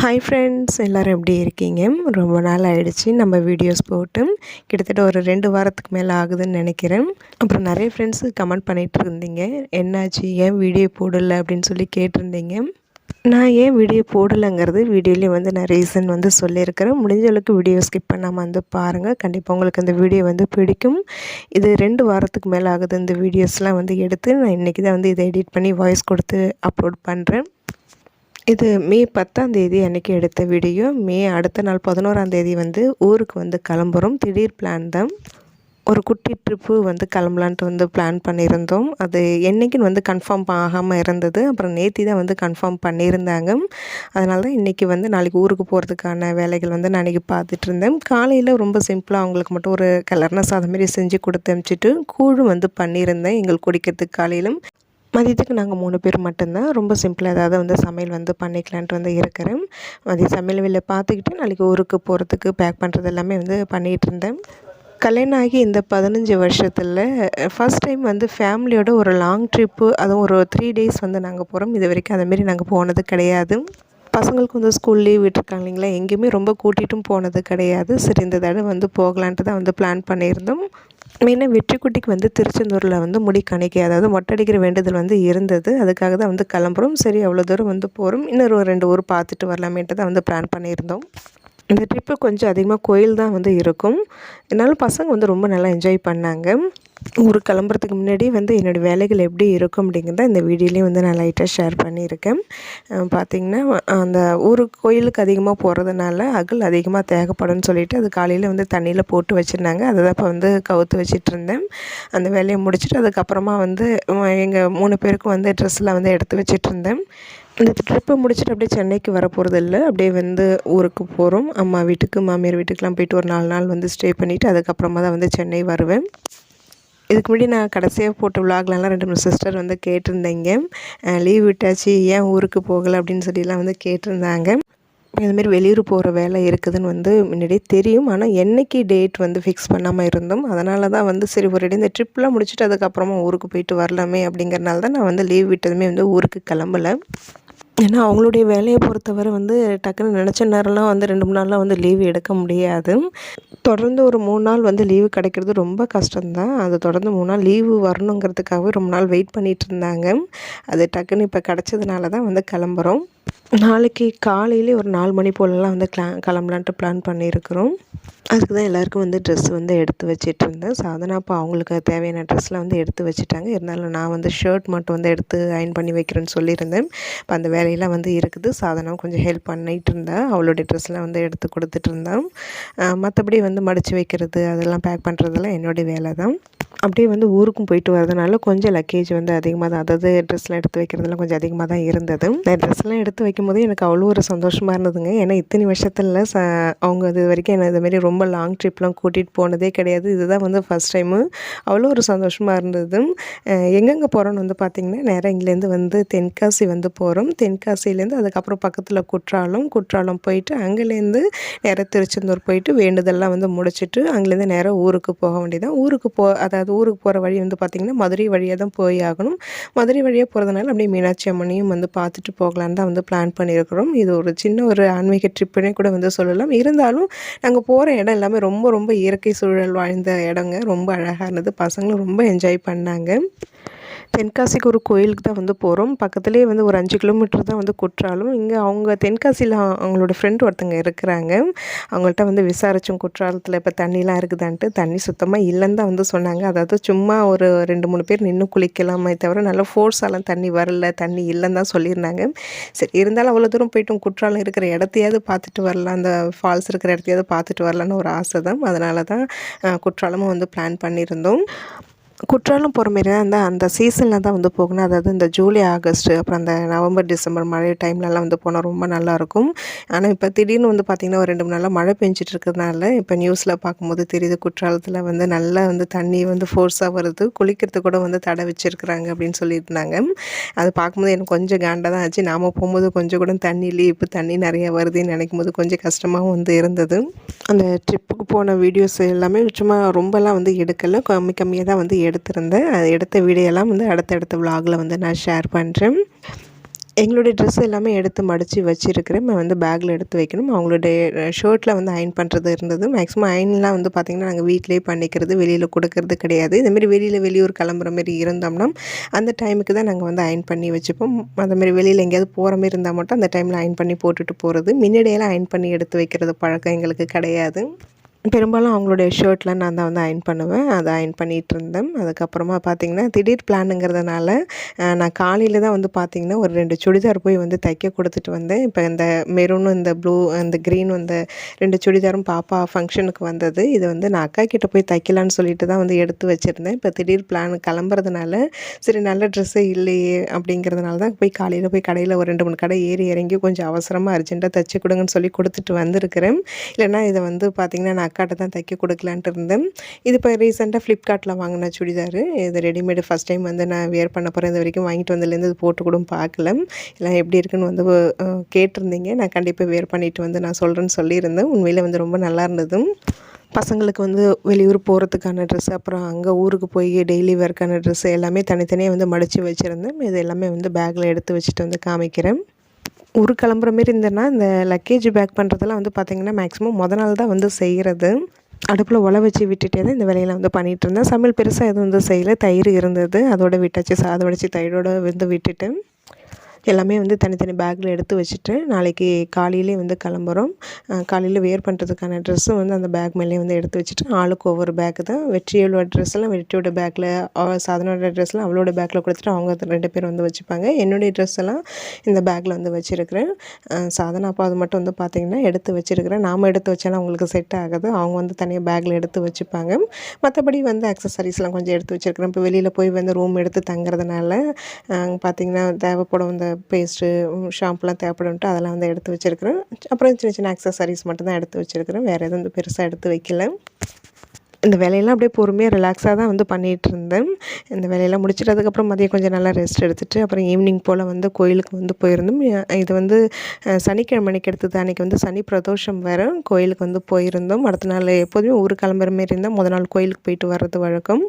Hi friends எல்லோரும் எப்படி இருக்கீங்க? ரொம்ப நாள் ஆகிடுச்சு நம்ம வீடியோஸ் போட்டு கிட்டத்தட்ட ஒரு ரெண்டு வாரத்துக்கு மேலே ஆகுதுன்னு நினைக்கிறேன். அப்புறம் நிறைய ஃப்ரெண்ட்ஸு கமெண்ட் பண்ணிகிட்டு இருந்தீங்க. என்னாச்சு? ஏன் வீடியோ போடலை? அப்படின்னு சொல்லி கேட்டிருந்தீங்க. நான் ஏன் வீடியோ போடலைங்கிறது வீடியோலேயும் வந்து நான் ரீசன் வந்து சொல்லியிருக்கிறேன். முடிஞ்ச அளவுக்கு வீடியோ ஸ்கிப் பண்ணாமல் வந்து பாருங்கள் கண்டிப்பாக உங்களுக்கு அந்த வீடியோ வந்து பிடிக்கும். இது ரெண்டு வாரத்துக்கு மேலே ஆகுது இந்த வீடியோஸ்லாம் வந்து எடுத்து. நான் இன்றைக்கி தான் வந்து இதை எடிட் பண்ணி வாய்ஸ் கொடுத்து அப்லோட் பண்ணுறேன் இது மே பத்தாம் தேதி அன்றைக்கி எடுத்த வீடியோ. மே அடுத்த நாள் பதினோராம் தேதி வந்து ஊருக்கு வந்து கிளம்புறோம். திடீர் பிளான் தான். ஒரு குட்டி ட்ரிப்பு வந்து கிளம்பலான்ட்டு வந்து பிளான் பண்ணியிருந்தோம். அது என்றைக்குன்னு வந்து கன்ஃபார்ம் ஆகாமல் இருந்தது. அப்புறம் நேத்தி தான் வந்து கன்ஃபார்ம் பண்ணியிருந்தாங்க. அதனால தான் இன்றைக்கி வந்து நாளைக்கு ஊருக்கு போகிறதுக்கான வேலைகள் வந்து நான் இன்றைக்கி பார்த்துட்டு இருந்தேன். காலையில் ரொம்ப சிம்பிளாக அவங்களுக்கு மட்டும் ஒரு கலர்ன சாதம் மாரி செஞ்சு கொடுத்து அனுப்பிச்சிட்டு கூழ் வந்து பண்ணியிருந்தேன். எங்களுக்கு குடிக்கிறதுக்கு காலையிலும். மதியத்துக்கு நாங்கள் மூணு பேர் மட்டும்தான். ரொம்ப சிம்பிளாக ஏதாவது வந்து சமையல் வந்து பண்ணிக்கலான்ட்டு வந்து இருக்கிறேன். மதிய சமையல் வெளில பார்த்துக்கிட்டு நாளைக்கு ஊருக்கு போகிறதுக்கு பேக் பண்ணுறது எல்லாமே வந்து பண்ணிகிட்டு இருந்தேன். கல்யாணம் ஆகி இந்த பதினஞ்சு வருஷத்தில் ஃபஸ்ட் டைம் வந்து ஃபேமிலியோட ஒரு லாங் ட்ரிப்பு அதுவும் ஒரு த்ரீ டேஸ் வந்து நாங்கள் போகிறோம் இது வரைக்கும் அதேமாரி நாங்கள் போனது கிடையாது. பசங்களுக்கு வந்து ஸ்கூல் லீவ் விட்டுருக்காங்க இல்லைங்களா? எங்கேயுமே ரொம்ப கூட்டிகிட்டும் போனது கிடையாது. சரி இந்த தடவை வந்து போகலான்ட்டு தான் வந்து பிளான் பண்ணியிருந்தோம். மெயினாக வெற்றிக்குட்டிக்கு வந்து திருச்செந்தூரில் வந்து முடி கணிக்கை அதாவது மொட்டடிக்கிற வேண்டுதல் வந்து இருந்தது. அதுக்காக தான் வந்து கிளம்புறோம். சரி அவ்வளோ தூரம் வந்து போகிறோம் இன்னொரு ரெண்டு ஊர் பார்த்துட்டு வரலாமேன்ட்டு தான் வந்து பிளான் பண்ணியிருந்தோம். இந்த ட்ரிப்பு கொஞ்சம் அதிகமாக கோயில் தான் வந்து இருக்கும். இருந்தாலும் பசங்க வந்து ரொம்ப நல்லா என்ஜாய் பண்ணாங்க. ஊருக்கு கிளம்புறதுக்கு முன்னாடி வந்து என்னோடய வேலைகள் எப்படி இருக்கும் அப்படிங்கிறத இந்த வீடியோலேயும் வந்து நான் லைட்டாக ஷேர் பண்ணியிருக்கேன். பார்த்திங்கன்னா அந்த ஊருக்கு கோயிலுக்கு அதிகமாக போகிறதுனால அகல் அதிகமாக தேவைப்படும்னு சொல்லிட்டு அது காலையில் வந்து தண்ணியில் போட்டு வச்சுருந்தாங்க. அதை தான் இப்போ வந்து கவுத்து வச்சுட்டு இருந்தேன். அந்த வேலையை முடிச்சுட்டு அதுக்கப்புறமா வந்து எங்கள் மூணு பேருக்கும் வந்து ட்ரெஸ்லாம் வந்து எடுத்து வச்சுட்டு இருந்தேன். இந்த ட்ரிப்பை முடிச்சுட்டு அப்படியே சென்னைக்கு வர போகிறது இல்லை அப்படியே வந்து ஊருக்கு போகிறோம் அம்மா வீட்டுக்கு மாமியார் வீட்டுக்கெலாம் போயிட்டு ஒரு நாலு நாள் வந்து ஸ்டே பண்ணிவிட்டு அதுக்கப்புறமா தான் வந்து சென்னை வருவேன். இதுக்கு முன்னாடி நான் கடைசியாக போட்ட விலாக்லலாம் ரெண்டு மூணு சிஸ்டர் வந்து கேட்டிருந்தேங்க. லீவ் விட்டாச்சு ஏன் ஊருக்கு போகலை அப்படின்னு சொல்லிலாம் வந்து கேட்டிருந்தாங்க. இதுமாரி வெளியூர் போகிற வேலை இருக்குதுன்னு வந்து முன்னாடியே தெரியும். ஆனால் என்றைக்கு டேட் வந்து ஃபிக்ஸ் பண்ணாமல் இருந்தோம். அதனால தான் வந்து சரி ஒரு இந்த ட்ரிப்லாம் முடிச்சுட்டு அதுக்கப்புறமா ஊருக்கு போயிட்டு வரலாமே அப்படிங்கிறனால தான் நான் வந்து லீவ் விட்டதுமே வந்து ஊருக்கு கிளம்பலை. ஏன்னா அவங்களுடைய வேலையை பொறுத்தவரை வந்து டக்குன்னு நினச்ச நேரம்லாம் வந்து ரெண்டு மூணு நாள்லாம் வந்து லீவு எடுக்க முடியாது. தொடர்ந்து ஒரு மூணு நாள் வந்து லீவு கிடைக்கிறது ரொம்ப கஷ்டம்தான். அது தொடர்ந்து மூணு நாள் லீவு வரணுங்கிறதுக்காகவே ரொம்ப நாள் வெயிட் பண்ணிகிட்டு இருந்தாங்க. அது டக்குன்னு இப்போ கிடச்சதுனால தான் வந்து கிளம்புறோம். நாளைக்கு காலையிலே ஒரு நாலு மணி போலலாம் வந்து கிளா கிளம்பலான்ட்டு பிளான் பண்ணியிருக்கிறோம். அதுக்கு தான் எல்லாருக்கும் வந்து ட்ரெஸ் வந்து எடுத்து வச்சிட்ருந்தேன். சாதனா அப்போ அவங்களுக்கு தேவையான ட்ரெஸ்லாம் வந்து எடுத்து வச்சுட்டாங்க. இருந்தாலும் நான் வந்து ஷர்ட் மட்டும் வந்து எடுத்து அயன் பண்ணி வைக்கிறேன்னு சொல்லியிருந்தேன். இப்போ அந்த வேலையெல்லாம் வந்து இருக்குது. சாதனம் கொஞ்சம் ஹெல்ப் பண்ணிகிட்டு இருந்தேன் அவளுடைய ட்ரெஸ்லாம் வந்து எடுத்து கொடுத்துட்டு இருந்தேன் மற்றபடி வந்து மடித்து வைக்கிறது அதெல்லாம் பேக் பண்ணுறதெல்லாம் என்னுடைய வேலை தான். அப்படியே வந்து ஊருக்கும் போயிட்டு வரதுனால கொஞ்சம் லக்கேஜ் வந்து அதிகமாக தான் அதாவது ட்ரெஸ்லாம் எடுத்து வைக்கிறதுலாம் கொஞ்சம் அதிகமாக தான் இருந்தது. நான் ட்ரெஸ்லாம் எடுத்து வைக்கும் போது எனக்கு அவ்வளோ ஒரு சந்தோஷமாக இருந்ததுங்க. ஏன்னா இத்தனை வருஷத்தில் ச அவங்க இது வரைக்கும் என்ன இதுமாரி ரொம்ப லாங் ட்ரிப்லாம் கூட்டிகிட்டு போனதே கிடையாது. இதுதான் வந்து ஃபஸ்ட் டைமு அவ்வளோ ஒரு சந்தோஷமாக இருந்தது. எங்கெங்கே போகிறோன்னு வந்து பார்த்திங்கன்னா நேராக இங்கேருந்து வந்து தென்காசி வந்து போகிறோம் தென்காசிலேருந்து அதுக்கப்புறம் பக்கத்தில் குற்றாலம் குற்றாலம் போயிட்டு அங்கேலேருந்து நேராக திருச்செந்தூர் போயிட்டு வேண்டுதல்லாம் வந்து முடிச்சுட்டு அங்கேருந்து நேராக ஊருக்கு போக வேண்டியதான் ஊருக்கு போ அதாவது ஊருக்கு போகிற வழி வந்து பார்த்திங்கன்னா மதுரை வழியாக தான் போய் ஆகணும். மதுரை வழியாக போகிறதுனால அப்படியே மீனாட்சி அம்மனையும் வந்து பார்த்துட்டு போகலான்னு தான் வந்து பிளான் பண்ணியிருக்கிறோம் இது ஒரு சின்ன ஒரு ஆன்மீக ட்ரிப்புனே கூட வந்து சொல்லலாம். இருந்தாலும் நாங்கள் போகிற இடம் எல்லாமே ரொம்ப ரொம்ப இயற்கை சூழல் வாழ்ந்த இடங்க. ரொம்ப அழகாக இருந்தது. பசங்களும் ரொம்ப என்ஜாய் பண்ணாங்க. தென்காசிக்கு ஒரு கோயிலுக்கு தான் வந்து போகிறோம் பக்கத்துலேயே வந்து ஒரு அஞ்சு கிலோமீட்டர் தான் வந்து குற்றாலம். இங்கே அவங்க தென்காசியில் அவங்களோட ஃப்ரெண்ட் ஒருத்தங்க இருக்கிறாங்க. அவங்கள்ட்ட வந்து விசாரித்தோம் குற்றாலத்தில் இப்போ தண்ணிலாம் இருக்குதான்ட்டு. தண்ணி சுத்தமாக இல்லைன்னு தான் வந்து சொன்னாங்க. அதாவது சும்மா ஒரு ரெண்டு மூணு பேர் நின்று குளிக்கலாமே தவிர நல்லா ஃபோர்ஸாலாம் தண்ணி வரல. தண்ணி இல்லைன்னு தான் சொல்லியிருந்தாங்க. சரி இருந்தாலும் அவ்வளோ தூரம் போய்ட்டும். குற்றாலம் இருக்கிற இடத்தையாவது பார்த்துட்டு வரலாம். அந்த ஃபால்ஸ் இருக்கிற இடத்தையாவது பார்த்துட்டு வரலான்னு ஒரு ஆசை தான். அதனால தான் குற்றாலமும் வந்து பிளான் பண்ணியிருந்தோம். குற்றாலம் போகிற மாரி தான் அந்த சீசனில் தான் வந்து போகணும் அதாவது இந்த ஜூலை ஆகஸ்ட்டு அப்புறம் அந்த நவம்பர் டிசம்பர் மழை டைம்லலாம் வந்து போனால் ரொம்ப நல்லாயிருக்கும் ஆனால் இப்போ திடீர்னு வந்து பார்த்திங்கன்னா ஒரு ரெண்டு மூணு நாளாக மழை பெஞ்சிட்டு இருக்கிறதுனால இப்போ நியூஸில் பார்க்கும்போது தெரியுது குற்றாலத்தில் வந்து நல்லா வந்து தண்ணி வந்து ஃபோர்ஸாக வருது. குளிக்கிறது கூட வந்து தடை வச்சுருக்குறாங்க அப்படின்னு சொல்லியிருந்தாங்க. அது பார்க்கும்போது எனக்கு கொஞ்சம் காண்டாக தான் ஆச்சு. நாம் போகும்போது கொஞ்சம் கூட தண்ணி இப்போ தண்ணி நிறையா வருதுன்னு நினைக்கும் போது கொஞ்சம் கஷ்டமாகவும் வந்து இருந்தது. அந்த ட்ரிப்புக்கு போன வீடியோஸ் எல்லாமே சும்மா ரொம்பலாம் வந்து எடுக்கலை. கம்மி கம்மியாக தான் வந்து எடுத்திருந்தேன். அது எடுத்த வீடியோலாம் வந்து அடுத்தடுத்த விலாகில் வந்து நான் ஷேர் பண்ணுறேன் எங்களுடைய ட்ரெஸ் எல்லாமே எடுத்து மடித்து வச்சுருக்கிறேன். நான் வந்து பேக்கில் எடுத்து வைக்கணும். அவங்களுடைய ஷர்ட்டில் வந்து அயன் பண்ணுறது இருந்தது. மேக்ஸிமம் அயன்லாம் வந்து பார்த்திங்கன்னா நாங்கள் வீட்டிலே பண்ணிக்கிறது வெளியில் கொடுக்கறது கிடையாது. இதுமாரி வெளியில் வெளியூர் கிளம்புற மாரி இருந்தோம்னா அந்த டைமுக்கு தான் நாங்கள் வந்து அயன் பண்ணி வச்சுப்போம். அந்தமாரி வெளியில் எங்கேயாவது போகிற மாரி இருந்தால் மட்டும் அந்த டைமில் அயன் பண்ணி போட்டுட்டு போகிறது முன்னாடியெல்லாம் அயன் பண்ணி எடுத்து வைக்கிறது பழக்கம் எங்களுக்கு கிடையாது. பெரும்பாலும் அவங்களுடைய ஷர்ட்லாம் நான் தான் வந்து அயன் பண்ணுவேன். அதை அயன் பண்ணிகிட்டு இருந்தேன். அதுக்கப்புறமா பார்த்திங்கன்னா திடீர் பிளானுங்கிறதுனால நான் காலையில் தான் வந்து பார்த்திங்கன்னா ஒரு ரெண்டு சுடிதார் போய் வந்து தைக்க கொடுத்துட்டு வந்தேன். இப்போ இந்த மெரூனும் இந்த ப்ளூ இந்த க்ரீன் இந்த ரெண்டு சுடிதாரும் பாப்பா ஃபங்க்ஷனுக்கு வந்தது. இது வந்து நான் அக்கா கிட்டே போய் தைக்கலான்னு சொல்லிட்டு தான் வந்து எடுத்து வச்சுருந்தேன். இப்போ திடீர் பிளான் கிளம்புறதுனால சரி நல்ல ட்ரெஸ்ஸே இல்லையே அப்படிங்கிறதுனால தான் போய் காலையில் போய் கடையில் ஒரு ரெண்டு மூணு கடை ஏறி இறங்கி கொஞ்சம் அவசரமாக அர்ஜென்ட்டாக தைச்சி கொடுங்கன்னு சொல்லி கொடுத்துட்டு வந்திருக்கிறேன். இல்லைனா இதை வந்து பார்த்திங்கன்னா நான் அக்காட்ட தான் தைக்க கொடுக்கலான்ட்டு இருந்தேன். இது இப்போ ரீசெண்டாக ஃப்ளிப்கார்ட்டில் வாங்கின சுடிதார். இது ரெடிமேடு ஃபஸ்ட் டைம் வந்து நான் வேர் பண்ண போகிறேன் இது வரைக்கும் வாங்கிட்டு வந்ததுலேருந்து இது போட்டு கூட பார்க்கல. எல்லாம் எப்படி இருக்குன்னு வந்து கேட்டிருந்தீங்க. நான் கண்டிப்பாக வேர் பண்ணிவிட்டு வந்து நான் சொல்கிறேன்னு சொல்லியிருந்தேன். உண்மையில் வந்து ரொம்ப நல்லா இருந்தது. பசங்களுக்கு வந்து வெளியூர் போகிறதுக்கான ட்ரெஸ்ஸு அப்புறம் அங்கே ஊருக்கு போய் டெய்லி வேர்க்கான ட்ரெஸ்ஸு எல்லாமே தனித்தனியாக வந்து மடித்து வச்சுருந்தேன். இது எல்லாமே வந்து பேக்கில் எடுத்து வச்சுட்டு வந்து காமிக்கிறேன். ஊர் கிளம்புற மாரி இருந்தேன்னா இந்த லக்கேஜ் பேக் பண்ணுறதெல்லாம் வந்து பார்த்திங்கன்னா மேக்ஸிமம் முத நாள் தான் வந்து செய்கிறது அடுப்பில் உழ வச்சு விட்டுட்டே தான் இந்த வேலையெல்லாம் வந்து பண்ணிகிட்டு இருந்தேன். சமையல் பெருசாக எதுவும் வந்து செய்யலை. தயிர் இருந்தது. அதோட விட்டாச்சு. சாதம் வடித்து தயிரோடு வந்து விட்டுட்டு. எல்லாமே வந்து தனித்தனி பேக்கில் எடுத்து வச்சுட்டு நாளைக்கு காலையிலே வந்து கிளம்புறோம். காலையில் வேர் பண்ணுறதுக்கான ட்ரெஸ்ஸும் வந்து அந்த பேக் மேலே வந்து எடுத்து வச்சுட்டு ஆளுக்கு ஒவ்வொரு பேக்கு தான். வெற்றியோட ட்ரெஸ்லாம் வெற்றியோட பேக்கில் சாதனோட ட்ரெஸ்லாம் அவளோட பேக்கில் கொடுத்துட்டு அவங்க ரெண்டு பேர் வந்து வச்சுப்பாங்க. என்னுடைய ட்ரெஸ் எல்லாம் இந்த பேக்கில் வந்து வச்சுருக்கிறேன். சாதனா அப்போ அது மட்டும் வந்து பார்த்திங்கன்னா எடுத்து வச்சுருக்கிறேன். நாம் எடுத்து வச்சாலும் அவங்களுக்கு செட் ஆகுது. அவங்க வந்து தனியாக பேக்கில் எடுத்து வச்சுப்பாங்க. மற்றபடி வந்து அக்சசரிஸ்லாம் கொஞ்சம் எடுத்து வச்சுருக்கிறேன். இப்போ வெளியில் போய் வந்து ரூம் எடுத்து தங்குறதுனால பார்த்திங்கன்னா தேவைப்படும் இந்த பேஸ்ட்டு ஷாம்புலாம் தேவைப்படும்ட்டு அதெல்லாம் வந்து எடுத்து வச்சுருக்குறேன். அப்புறம் சின்ன சின்ன அக்சசரிஸ் மட்டும் தான் எடுத்து வச்சுருக்குறேன். வேறு எதுவும் வந்து பெருசாக எடுத்து வைக்கல. இந்த வேலையெல்லாம் அப்படியே பொறுமையாக ரிலாக்ஸாக தான் வந்து பண்ணிகிட்டு இருந்தேன் இந்த வேலையெல்லாம் முடிச்சுட்டு அதுக்கப்புறம் மதியம் கொஞ்சம் நல்லா ரெஸ்ட் எடுத்துகிட்டு அப்புறம் ஈவினிங் போல் வந்து கோயிலுக்கு வந்து போயிருந்தோம். இது வந்து சனிக்கிழமைக்கு எடுத்தது அன்றைக்கி வந்து சனி பிரதோஷம் வேறு கோயிலுக்கு வந்து போயிருந்தோம். அடுத்த நாள் எப்போதுமே ஊர் கிளம்புற மாரி இருந்தால் முதல் நாள் கோயிலுக்கு போயிட்டு வர்றது வழக்கம்.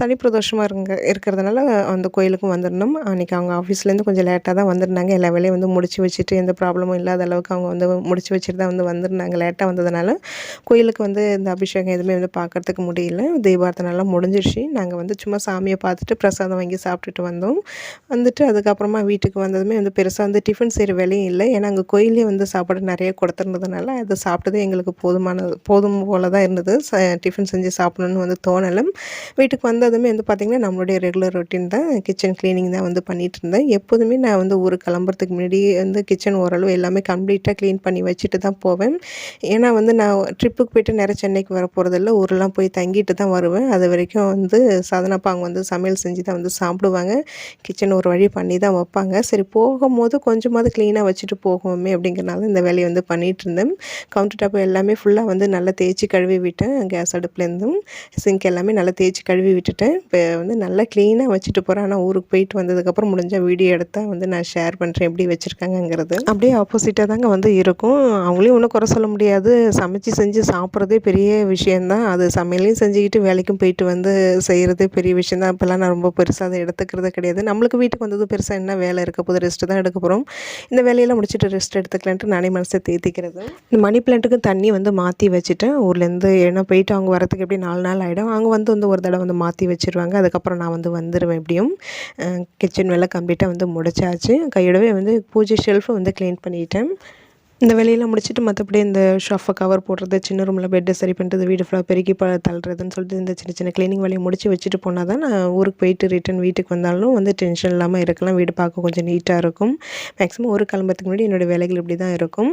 சனி பிரதோஷமாக இருங்க இருக்கிறதுனால அந்த கோயிலுக்கும் வந்துடணும் அன்றைக்கி அவங்க ஆஃபீஸ்லேருந்து கொஞ்சம் லேட்டாக தான் வந்திருந்தாங்க. எல்லா வேலையும் வந்து முடிச்சு வச்சுட்டு எந்த ப்ராப்ளமும் இல்லாத அளவுக்கு அவங்க வந்து முடிச்சு வச்சுட்டு தான் வந்து வந்திருந்தாங்க. லேட்டாக வந்ததுனால கோயிலுக்கு வந்து இந்த அபிஷேகம் எதுவுமே வந்து பார்க்குறதுக்கு முடியல. தீபார்த்தனைலாம் முடிஞ்சிருச்சு. நாங்கள் வந்து சும்மா சாமியை பார்த்துட்டு பிரசாதம் வாங்கி சாப்பிட்டுட்டு வந்தோம். வந்துட்டு அதுக்கப்புறமா வீட்டுக்கு வந்ததுமே வந்து பெருசாக வந்து டிஃபன் செய்கிற வேலையும் இல்லை. ஏன்னா அங்கே கோயிலே வந்து சாப்பாடு நிறைய கொடுத்துருந்ததுனால அதை சாப்பிட்டதே எங்களுக்கு போதுமானது போதும் போல் தான் இருந்தது டிஃபன் செஞ்சு சாப்பிடணும்னு வந்து தோணலை. வீட்டுக்கு வந்ததுமே வந்து பார்த்திங்கன்னா நம்மளுடைய ரெகுலர் ரொட்டீன் தான். கிச்சன் க்ளீனிங் தான் வந்து பண்ணிகிட்டு இருந்தேன். எப்போதுமே நான் வந்து ஊருக்கு கிளம்புறதுக்கு முன்னாடி வந்து கிச்சன் ஓரளவு எல்லாமே கம்ப்ளீட்டாக க்ளீன் பண்ணி வச்சுட்டு தான் போவேன். ஏன்னா வந்து நான் ட்ரிப்புக்கு போய்ட்டு நிறைய சென்னைக்கு வர போகிறதில்ல ஊரெலாம் போய் போய் தங்கிட்டு தான் வருவேன். அது வரைக்கும் வந்து சாதனப்பாங்க வந்து சமையல் செஞ்சு தான் வந்து சாப்பிடுவாங்க. கிச்சன் ஒரு வழி பண்ணி தான் வைப்பாங்க. சரி போகும்போது கொஞ்சமாவது க்ளீனாக வச்சுட்டு போகுவோமே அப்படிங்கிறனால இந்த வேலையை வந்து பண்ணிகிட்டு இருந்தேன். கவுண்டர் டாப் எல்லாமே ஃபுல்லாக வந்து நல்லா தேய்ச்சி கழுவி விட்டேன். கேஸ் அடுப்புலேருந்தும் சிங்க் எல்லாமே நல்லா தேய்ச்சி கழுவி விட்டுட்டேன். இப்போ வந்து நல்லா க்ளீனாக வச்சுட்டு போகிறேன் ஆனால் ஊருக்கு போயிட்டு வந்ததுக்கப்புறம் முடிஞ்சால் வீடியோ எடுத்தால் வந்து நான் ஷேர் பண்ணுறேன் எப்படி வச்சுருக்காங்கங்கிறது. அப்படியே ஆப்போசிட்டாக தாங்க வந்து இருக்கும். அவங்களையும் ஒன்றும் குறை சொல்ல முடியாது. சமைச்சு செஞ்சு சாப்பிட்றதே பெரிய விஷயந்தான் அது சமையல் சமையலையும் செஞ்சுக்கிட்டு வேலைக்கும் போயிட்டு வந்து செய்கிறதே பெரிய விஷயம் தான். அப்போல்லாம் நான் ரொம்ப பெருசாக அதை எடுத்துக்கிறது கிடையாது. நம்மளுக்கு வீட்டுக்கு வந்தது பெருசாக என்ன வேலை இருக்க போது ரெஸ்ட்டு தான் எடுக்க போகிறோம் இந்த வேலையெல்லாம் முடிச்சுட்டு ரெஸ்ட் எடுத்துக்கலான்ட்டு நானே மனசை தேத்திக்கிறது. இந்த மணி பிளான்ட்டுக்கு தண்ணி வந்து மாற்றி வச்சுட்டேன். ஊர்லேருந்து ஏன்னா போயிட்டு அவங்க வரத்துக்கு எப்படி நாலு நாள் ஆகிடும் அவங்க வந்து வந்து ஒரு தடவை வந்து மாற்றி வச்சுருவாங்க. அதுக்கப்புறம் நான் வந்து வந்துடுவேன் எப்படியும். கிச்சன் வேலை கம்ப்ளீட்டாக வந்து முடிச்சாச்சு. கையோடவே வந்து பூஜை ஷெல்ஃபை வந்து க்ளீன் பண்ணிட்டேன். இந்த வேலையெல்லாம் முடிச்சுட்டு மற்றபடி இந்த ஷாஃபை கவர் போடுறது சின்ன ரூமில் பெட்டை சரி பண்ணுறது வீடு ஃபுல்லாக பெருக்கி ப தள்ளுறதுன்னு சொல்லிட்டு இந்த சின்ன சின்ன க்ளீனிங் வேலையை முடிச்சு வச்சுட்டு போனால் தான் நான் ஊருக்கு போயிட்டு ரிட்டன் வீட்டுக்கு வந்தாலும் வந்து டென்ஷன் இல்லாமல் இருக்கலாம். வீடு பார்க்க கொஞ்சம் நீட்டாக இருக்கும். மேக்ஸிமம் ஒரு கிளம்புறதுக்கு முன்னாடி என்னோடய வேலைகள் இப்படி தான் இருக்கும்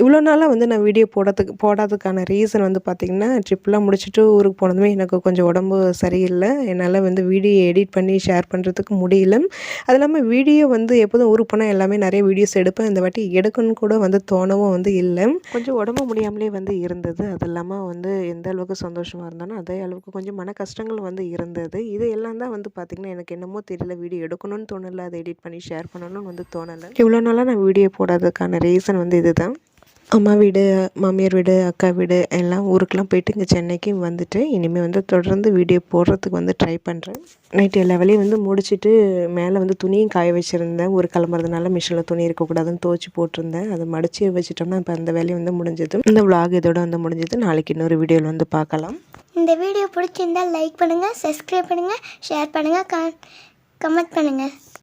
இவ்வளோ நாளாக வந்து நான் வீடியோ போடுறதுக்கு போடாததுக்கான ரீசன் வந்து பார்த்திங்கன்னா ட்ரிப்லாம் முடிச்சுட்டு ஊருக்கு போனதுமே எனக்கு கொஞ்சம் உடம்பு சரியில்லை. என்னால் வந்து வீடியோ எடிட் பண்ணி ஷேர் பண்ணுறதுக்கு முடியல. அது இல்லாமல் வீடியோ வந்து எப்போதும் ஊருக்கு போனால் எல்லாமே நிறைய வீடியோஸ் எடுப்பேன். இந்த வாட்டி எடுக்கணும்னு கூட வந்து தோணவும் வந்து இல்லை. கொஞ்சம் உடம்பு முடியாமலே வந்து இருந்தது. அது இல்லாமல் வந்து எந்த அளவுக்கு சந்தோஷமாக இருந்தாலும் அதே அளவுக்கு கொஞ்சம் மன கஷ்டங்கள் வந்து இருந்தது. இது எல்லாம் தான் வந்து பார்த்திங்கன்னா எனக்கு என்னமோ தெரியல. வீடியோ எடுக்கணும்னு தோணலை. அதை எடிட் பண்ணி ஷேர் பண்ணணும்னு வந்து தோணலை. இவ்வளோ நாளாக நான் வீடியோ போடாததுக்கான ரீசன் வந்து இதுதான். அம்மா வீடு மாமியார் வீடு அக்கா வீடு எல்லாம் ஊருக்கெலாம் போயிட்டு இங்கே சென்னைக்கு வந்துட்டு இனிமேல் வந்து தொடர்ந்து வீடியோ போடுறதுக்கு வந்து ட்ரை பண்ணுறேன் நைட்டு எல்லா வேலையும் வந்து முடிச்சுட்டு மேலே வந்து துணியும் காய வச்சுருந்தேன். ஒரு கிளம்புறதுனால மிஷினில் துணி இருக்கக்கூடாதுன்னு துவச்சி போட்டிருந்தேன். அதை மடித்து வச்சுட்டோம்னா இப்போ அந்த வேலையும் வந்து முடிஞ்சது இந்த vlog இதோட வந்து முடிஞ்சது நாளைக்கு இன்னொரு வீடியோவில் வந்து பார்க்கலாம். இந்த வீடியோ பிடிச்சிருந்தால் லைக் பண்ணுங்கள் சப்ஸ்கிரைப் பண்ணுங்கள் ஷேர் பண்ணுங்கள் கமெண்ட் பண்ணுங்கள்